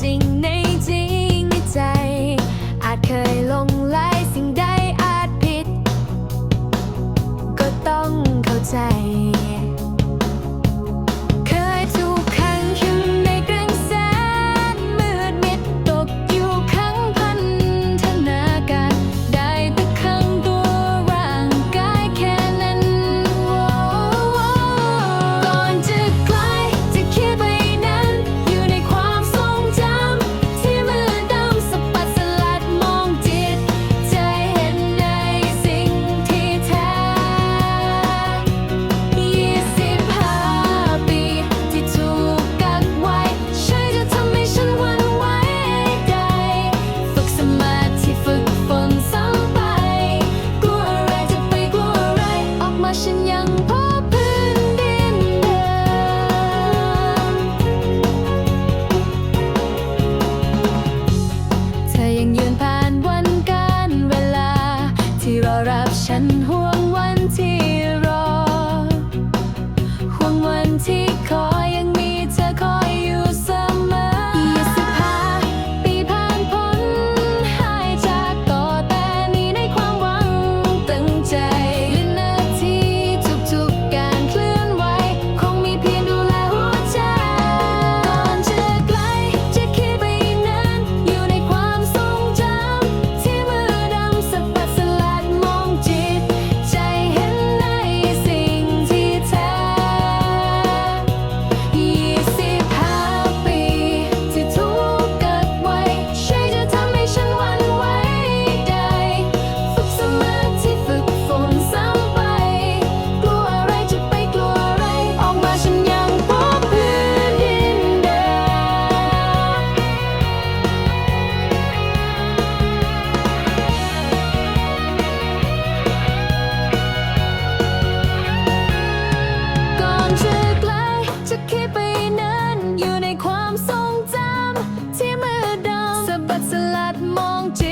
จริงในจริงในใจ อาจเคยลงไหลสิ่งใดอาจผิด ก็ต้องเข้าใจ but still at mong chi